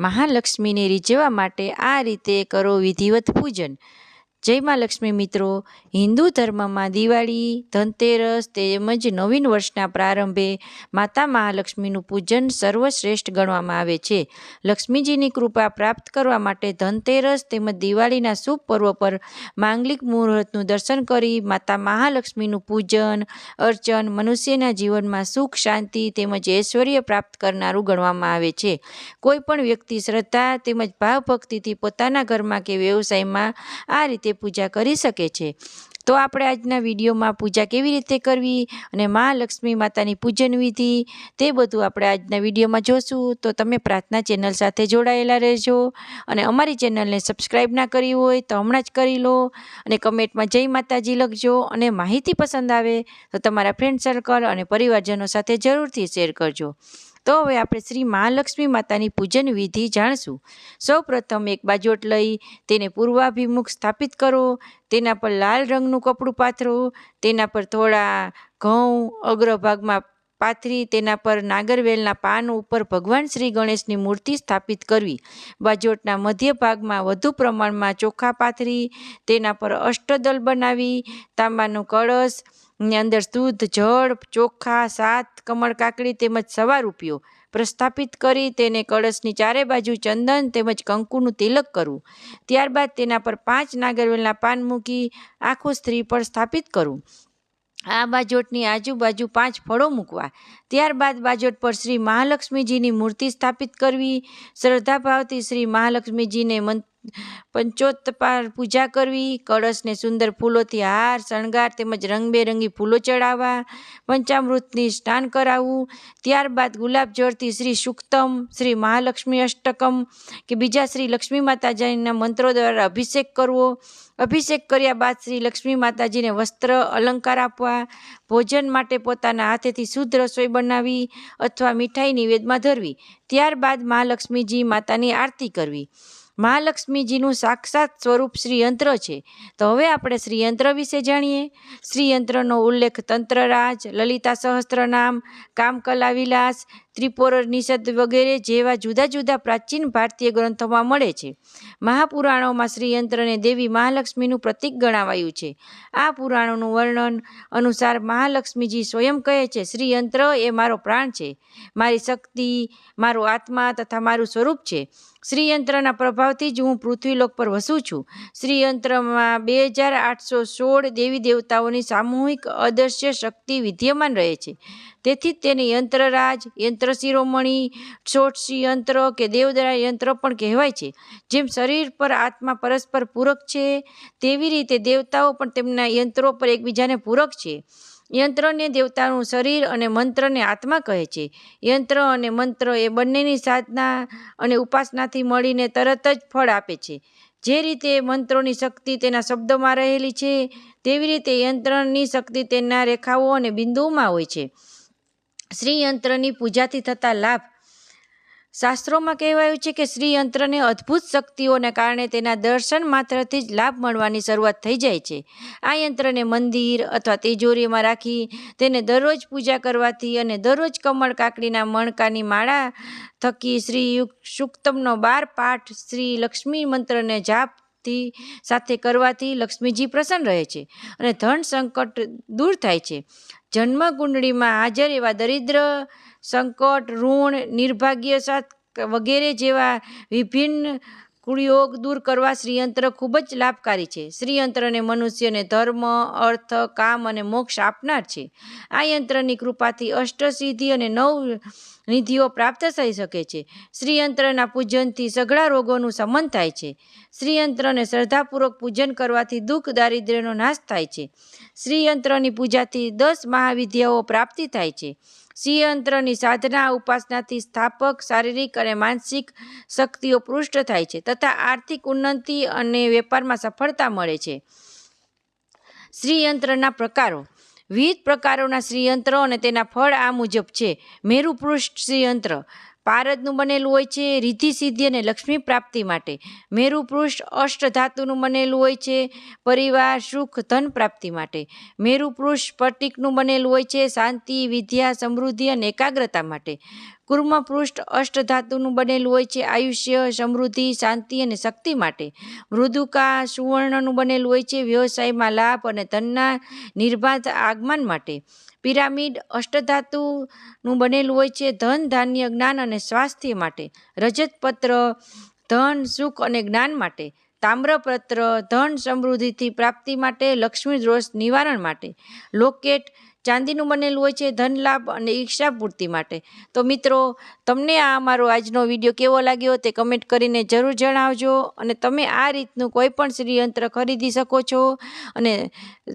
મહાલક્ષ્મીને રીઝવવા માટે આ રીતે કરો વિધિવત પૂજન. જય મા લક્ષ્મી મિત્રો. હિન્દુ ધર્મમાં દિવાળી, ધનતેરસ તેમજ નવીન વર્ષના પ્રારંભે માતા મહાલક્ષ્મીનું પૂજન સર્વશ્રેષ્ઠ ગણવામાં આવે છે. લક્ષ્મીજીની કૃપા પ્રાપ્ત કરવા માટે ધનતેરસ તેમજ દિવાળીના શુભ પર્વ પર માંગલિક મુહૂર્તનું દર્શન કરી માતા મહાલક્ષ્મીનું પૂજન, અર્ચન, મનુષ્યના જીવનમાં સુખ, શાંતિ તેમજ ઐશ્વર્ય પ્રાપ્ત કરનારું ગણવામાં આવે છે. કોઈ પણ વ્યક્તિ શ્રદ્ધા તેમજ ભાવભક્તિથી પોતાના ઘરમાં કે વ્યવસાયમાં આ રીતે રીતે પૂજા કરી શકે છે. તો આપણે આજના વિડીયોમાં પૂજા કેવી રીતે કરવી અને મહાલક્ષ્મી માતાની પૂજન વિધિ તે બધું આપણે આજના વિડીયોમાં જોશું. તો તમે પ્રાર્થના ચેનલ સાથે જોડાયેલા રહેજો અને અમારી ચેનલને સબસ્ક્રાઈબ ના કરી હોય તો હમણાં જ કરી લો અને કમેન્ટમાં જય માતાજી લખજો અને માહિતી પસંદ આવે તો તમારા ફ્રેન્ડ સર્કલ અને પરિવારજનો સાથે જરૂરથી શેર કરજો. તો હવે આપણે શ્રી મહાલક્ષ્મી માતાની પૂજન વિધિ જાણશું. સૌ પ્રથમ એક બાજોટ લઈ તેને પૂર્વાભિમુખ સ્થાપિત કરો, તેના પર લાલ રંગનું કપડું પાથરો, તેના પર થોડા ઘઉં અગ્રભાગમાં પાથરી તેના પર નાગરવેલના પાન ઉપર ભગવાન શ્રી ગણેશની મૂર્તિ સ્થાપિત કરવી. બાજોટના મધ્ય ભાગમાં વધુ પ્રમાણમાં ચોખા પાથરી, તેના પર અષ્ટદલ બનાવી, તાંબાનું કળશ, ની અંદર શુદ્ધ જળ, ચોખા, સાત, કમળ કાકડી તેમજ સવા રૂપિયો પ્રસ્થાપિત કરી તેને કળશની ચારે બાજુ ચંદન તેમજ કંકુનું તિલક કરવું. ત્યારબાદ તેના પર પાંચ નાગરવેલના પાન મૂકી આખું સ્ત્રી પર સ્થાપિત કરવું. આ બાજોટની આજુબાજુ પાંચ ફળો મૂકવા. ત્યારબાદ બાજોટ પર શ્રી મહાલક્ષ્મીજીની મૂર્તિ સ્થાપિત કરવી. શ્રદ્ધાભાવથી શ્રી મહાલક્ષ્મીજીને પંચોત્પાર પૂજા કરવી, કળશને સુંદર ફૂલોથી હાર શણગાર તેમજ રંગબેરંગી ફૂલો ચડાવવા, પંચામૃતની સ્નાન કરાવવું, ત્યારબાદ ગુલાબ જળથી શ્રી સુક્તમ, શ્રી મહાલક્ષ્મી અષ્ટકમ કે બીજા શ્રી લક્ષ્મી માતાજીના મંત્રો દ્વારા અભિષેક કરવો. અભિષેક કર્યા બાદ શ્રી લક્ષ્મી માતાજીને વસ્ત્ર અલંકાર આપવા, ભોજન માટે પોતાના હાથેથી શુદ્ધ રસોઈ બનાવી અથવા મીઠાઈ નિવેદમાં ધરવી. ત્યારબાદ મહાલક્ષ્મીજી માતાની આરતી કરવી. મહાલક્ષ્મીજીનું સાક્ષાત સ્વરૂપ શ્રીયંત્ર છે. તો હવે આપણે શ્રીયંત્ર વિશે જાણીએ. શ્રીયંત્રનો ઉલ્લેખ તંત્રરાજ, લલિતા સહસ્ત્રનામ, કામકલા વિલાસ ત્રિપોર નિષદ વગેરે જેવા જુદા જુદા પ્રાચીન ભારતીય ગ્રંથોમાં મળે છે. મહાપુરાણોમાં શ્રીયંત્રને દેવી મહાલક્ષ્મીનું પ્રતીક ગણાવાયું છે. આ પુરાણોનું વર્ણન અનુસાર મહાલક્ષ્મીજી સ્વયં કહે છે, શ્રીયંત્ર એ મારો પ્રાણ છે. મારી શક્તિ, મારો આત્મા તથા મારું સ્વરૂપ છે. શ્રીયંત્રના પ્રભાવથી જ હું પૃથ્વીલોક પર વસું છું. શ્રીયંત્રમાં બે હજાર આઠસો સોળ દેવી દેવતાઓની સામૂહિક અદૃશ્ય શક્તિ વિદ્યમાન રહે છે. તેથી જ તેને યંત્રરાજ યંત્ર શિરોમણી ષોટસી યંત્ર કે દેવદરા યંત્ર પણ કહેવાય છે, જેમ શરીર પર આત્મા પરસ્પર પૂરક છે, તેવી રીતે દેવતાઓ પણ તેમના યંત્રો પર એકબીજાને પૂરક છે. યંત્રને દેવતાનું શરીર અને મંત્રને આત્મા કહે છે. યંત્ર અને મંત્ર એ બંનેની સાધના અને ઉપાસનાથી મળીને તરત જ ફળ આપે છે. જે રીતે મંત્રોની શક્તિ તેના શબ્દોમાં રહેલી છે, તેવી રીતે યંત્રની શક્તિ તેના રેખાઓ અને બિંદુઓમાં હોય છે. શ્રી યંત્રની પૂજાથી થતા લાભ. શાસ્ત્રોમાં કહેવાયું છે કે શ્રી યંત્રને અદ્ભુત શક્તિઓને કારણે તેના દર્શન માત્રથી જ લાભ મળવાની શરૂઆત થઈ જાય છે. આ યંત્રને મંદિર અથવા તિજોરીમાં રાખી, તેને દરરોજ પૂજા કરવાથી અને દરરોજ કમળ કાકડીના મણકાની માળા થકી શ્રી સુક્તમનો બાર પાઠ શ્રી લક્ષ્મી મંત્રને જાપ થી સાથે કરવાથી લક્ષ્મીજી પ્રસન્ન રહે છે અને ધન સંકટ દૂર થાય છે. જન્મ કુંડળીમાં હાજર એવા દરિદ્ર, સંકટ, ઋણ, નિર્ભાગ્ય સાથ વગેરે જેવા વિભિન્ન કુળયોગ દૂર કરવા શ્રીયંત્ર ખૂબ જ લાભકારી છે. શ્રીયંત્રને મનુષ્યને ધર્મ, અર્થ, કામ અને મોક્ષ આપનાર છે. આ યંત્રની કૃપાથી અષ્ટસિદ્ધિ અને નવ નિધિઓ પ્રાપ્ત થઈ શકે છે. શ્રીયંત્રના પૂજનથી સઘળા રોગોનું સમન થાય છે. શ્રીયંત્રને શ્રદ્ધાપૂર્વક પૂજન કરવાથી દુઃખ, દારિદ્ર્યનો નાશ થાય છે. શ્રીયંત્રની પૂજાથી દસ મહાવિદ્યાઓ પ્રાપ્તિ થાય છે. શ્રીયંત્રની સાધના, ઉપાસનાથી સ્થાપક, શારીરિક અને માનસિક શક્તિઓ પૃષ્ઠ થાય છે તથા આર્થિક ઉન્નતિ અને વેપારમાં સફળતા મળે છે. શ્રીયંત્રના પ્રકારો. વિવિધ પ્રકારોના શ્રીયંત્ર અને તેના ફળ આ મુજબ છે. મેરુપૃષ્ઠ શ્રીયંત્ર. પારદનું બનેલું હોય છે રિદ્ધિ સિદ્ધિ અને લક્ષ્મી પ્રાપ્તિ માટે. મેરુ પૃષ્ઠ અષ્ટધાતુનું બનેલું હોય છે, પરિવાર, સુખ, ધન પ્રાપ્તિ માટે. મેરુ પૃષ્ઠ સ્ફટિકનું બનેલું હોય છે, શાંતિ, વિદ્યા, સમૃદ્ધિ અને એકાગ્રતા માટે. કુર્મ પૃષ્ઠ અષ્ટધાતુનું બનેલું હોય છે, આયુષ્ય, સમૃદ્ધિ, શાંતિ અને શક્તિ માટે. મૃદુકા, સુવર્ણનું બનેલું હોય છે, વ્યવસાયમાં લાભ અને ધનના નિર્બાધ આગમન માટે. પિરામિડ અષ્ટધાતુનું બનેલું હોય છે. ધન, ધાન્ય, જ્ઞાન અને સ્વાસ્થ્ય માટે. રજત પત્ર, ધન, સુખ અને જ્ઞાન માટે. તામ્રપત્ર ધન સમૃદ્ધિથી પ્રાપ્તિ માટે. લક્ષ્મી દોષ નિવારણ માટે. લોકેટ ચાંદીનું બનેલું હોય છે ધન, લાભ અને ઈચ્છા પૂર્તિ માટે. તો મિત્રો, તમને આ અમારો આજનો વીડિયો કેવો લાગ્યો તે કમેન્ટ કરીને જરૂર જણાવજો અને તમે આ રીતનું કોઈ પણ શ્રીયંત્ર ખરીદી શકો છો અને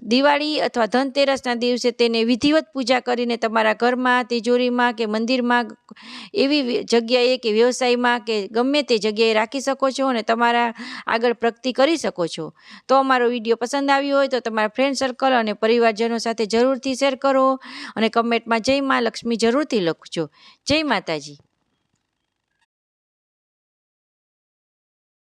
દિવાળી અથવા ધનતેરસના દિવસે તેને વિધિવત પૂજા કરીને તમારા ઘરમાં, તિજોરીમાં કે મંદિરમાં એવી જગ્યાએ કે વ્યવસાયમાં કે ગમે તે જગ્યાએ રાખી શકો છો અને તમારા આગળ પ્રગતિ કરી શકો છો. તો અમારો વીડિયો પસંદ આવ્યો હોય તો તમારા ફ્રેન્ડ સર્કલ અને પરિવારજનો સાથે જરૂરથી શેર કરો અને કમેન્ટમાં જય મા લક્ષ્મી જરૂરથી લખજો. જય માતાજી.